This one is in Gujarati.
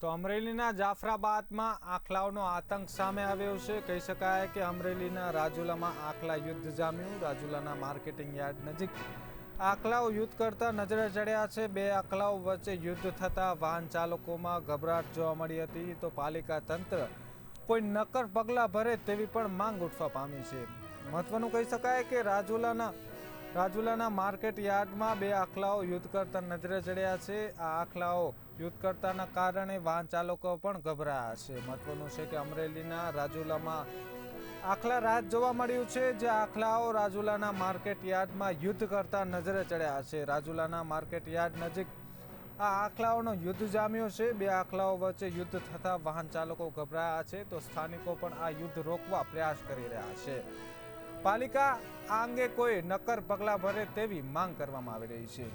તો અમરેલીના જાફરાબાદમાં આખલાઓનો આતંક સામે આવ્યો છે. કહી શકાય કે અમરેલીના રાજુલામાં આખલા યુદ્ધ જામ્યું. રાજુલાના માર્કેટિંગ યાર્ડ નજીક આખલાઓ યુદ્ધ કરતા નજરે ચડ્યા છે. બે આખલાઓ વચ્ચે યુદ્ધ થતા વાહન ચાલકોમાં ગભરાટ જોવા મળી હતી. તો પાલિકા તંત્ર કોઈ નક્કર પગલાં ભરે તેવી પણ માંગ ઉઠવા પામી છે. મહત્વનું કહી શકાય કે રાજુલાના રાજુલાના માર્કેટ યાર્ડમાં બે આખલાઓ યુદ્ધ કરતા નજરે ચડ્યા છે. આ આખલાઓ યુદ્ધ કરતાના કારણે વાહન ચાલકો પણ ગભરાયા છે. મહત્વનું છે કે અમરેલીના રાજુલામાં આખલા રાત જોવા મળ્યું છે, જે આખલાઓ રાજુલાના માર્કેટ યાર્ડમાં યુદ્ધ કરતા નજરે ચડ્યા છે. રાજુલાના માર્કેટ યાર્ડ નજીક આ આખલાઓનો યુદ્ધ જામ્યો છે. બે આખલાઓ વચ્ચે યુદ્ધ થતા વાહન ચાલકો ગભરાયા છે. તો સ્થાનિકો પણ આ યુદ્ધ રોકવા પ્રયાસ કરી રહ્યા છે. પાલિકા આ અંગે કોઈ નક્કર પગલાં ભરે તેવી માંગ કરવામાં આવી રહી છે.